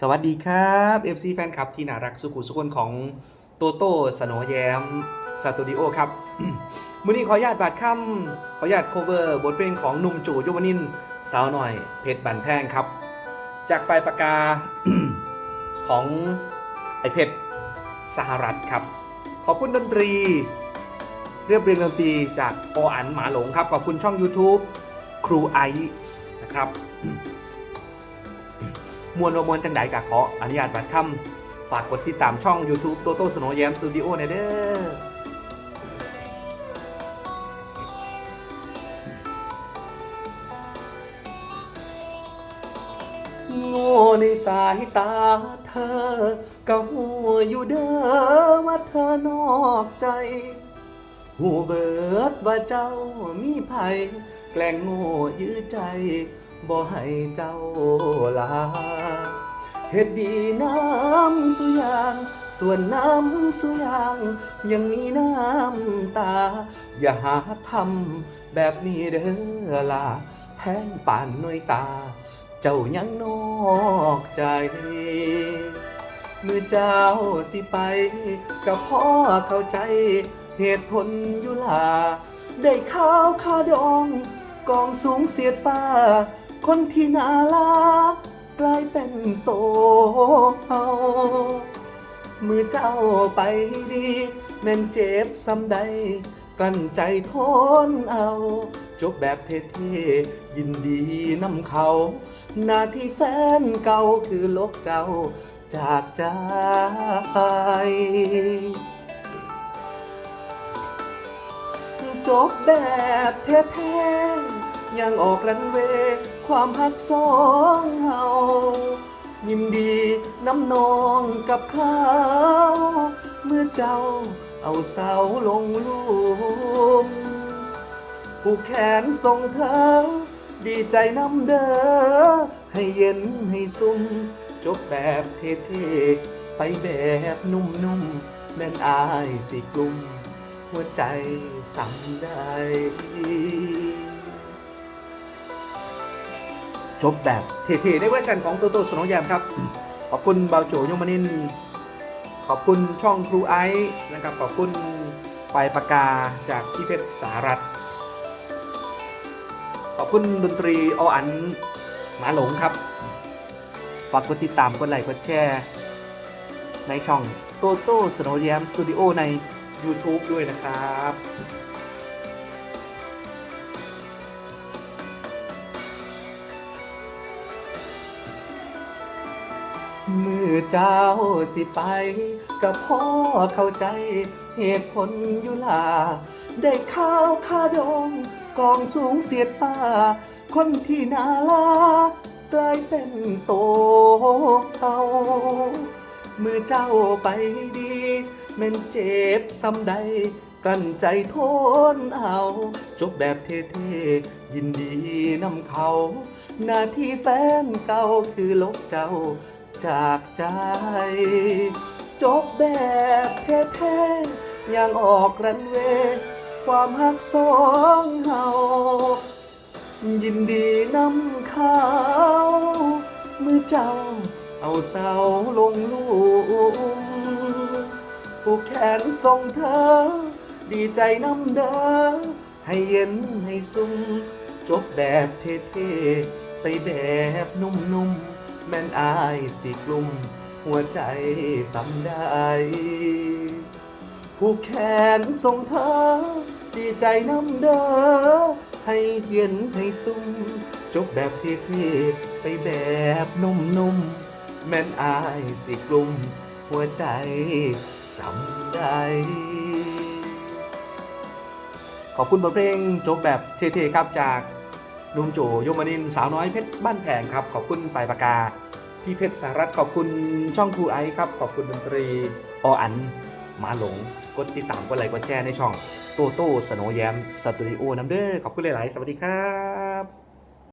สวัสดีครับ FC แฟนคลับที่น่ารักสุขุสุคนของโตโต้สโนแยมสตูดิโอครับมื้อนี้ขออนุญาตบาดค่ำขออนุญาตโคเวอร์บทเพลงของหนุ่มจู่ยมนินสาวหน่อยเพชรบันแพงครับ จากปลายปากกาของไอเพชรสหรัฐครับ ขอบคุณดนตรี เรียบเรียงดนตรีจากโออันหมาหลงครับ ขอบคุณช่อง YouTube ครูไอซ์นะครับ มวลระมวลจังไดกะขออนุญาตบัดคำฝากกดติดตามช่อง YouTube โตโต้สโนแยมสตูดิโอในเด้อโง่ในสายตาเธอก็หูอยู่เด้อว่าเธอนอกใจ หูเบิดว่าเจ้ามีภัยแกล้งโง่ยื้อใจ บ่ให้เจ้าลาเฮ็ดดีน้ำสุยาง ส่วนน้ำสุยาง ยังมีน้ำตา อย่าหาทำแบบนี้เด้อล่ะแพงป่านหน่วยตา เจ้ายังนอกใจ เมื่อเจ้าสิไปกับพ่อเข้าใจ เหตุผลอยู่ล่ะได้ข้าวข้าดอง กองสูงเสียดฟ้า คนที่น่ารักกลายเป็นโตเฮามือเจ้าไปดี แม่นเจ็บซ้ำใด กั้นใจทนเอา จบแบบเท่ๆ ยินดีนำเขา หน้าที่แฟนเก่าคือลบเจ้าจากใจ จบแบบเท่ๆยังออกรันเวย์ความหักสองเฮายินดีน้ำนองกับเขาเมื่อเจ้าเอาเสาลงลุมผู้แขนทรงเธอ ดีใจน้ำเด้อให้เย็นให้ซุ่มจบแบบเท่ๆไปแบบนุ่มๆแม่นอายสิกลุ่ม หัวใจสั่งได้จบแบบเท่ๆในเวอร์ชันของโตโต้สนว์แยมครับ ขอบคุณเบาโจยมนิน ขอบคุณช่องครูไอซ์นะครับ ขอบคุณปลายปากกาจากพี่เพชรสหรัฐขอบคุณดนตรีออันหมาหลงครับ ฝากกดติดตามกดไลค์กดแชร์ ในช่องโตโต้สโนว์แยมสตูดิโอใน YouTube ด้วยนะครับ มือเจ้าสิไป กับพ่อเข้าใจเหตุผลอยู่ล่ะได้ข้าวข้าดองกองสูงเสียดฟ้า คนที่นาลากลายเป็นโตเขามือเจ้าไปดี แม่นเจ็บซ้ำใด กลั้นใจทนเอา จบแบบเท่ๆยินดีนำเขา หน้าที่แฟนเก่าคือลบเจ้าจากใจ จบแบบเท่ๆย่างออกรันเว ความหักสองเฮายินดีนำเขาเมื่อเจ้าเอาเสาลงลุม ผู้แขนทรงเธอ ดีใจน้ำเด้อให้เย็นให้ซุ่มจบแบบเท่ๆไปแบบนุ่มๆแม่นอายสิกลุ่ม หัวใจสำได้ผู้แขนทรงเธอ ดีใจน้ำเด้อให้เย็นให้ซุ่มจบแบบเท่ๆไปแบบนุ่มๆแม่นอายสิกลุ่มหัวใจ สำได้ขอบคุณบทเพลงจบแบบเท่ๆครับจากลุงโจโยมานินสาวน้อยเพชรบ้านแพงครับ ขอบคุณปลายปากกา พี่เพชรสารัตขอบคุณช่องครูไอซ์ครับ ขอบคุณดนตรีออันมาหลงกดติดตามกดไลค์กดแชร์ในช่องโตโต้สโนแยมสตูดิโอน้ำเด้อขอบคุณหลาย ๆ สวัสดีครับ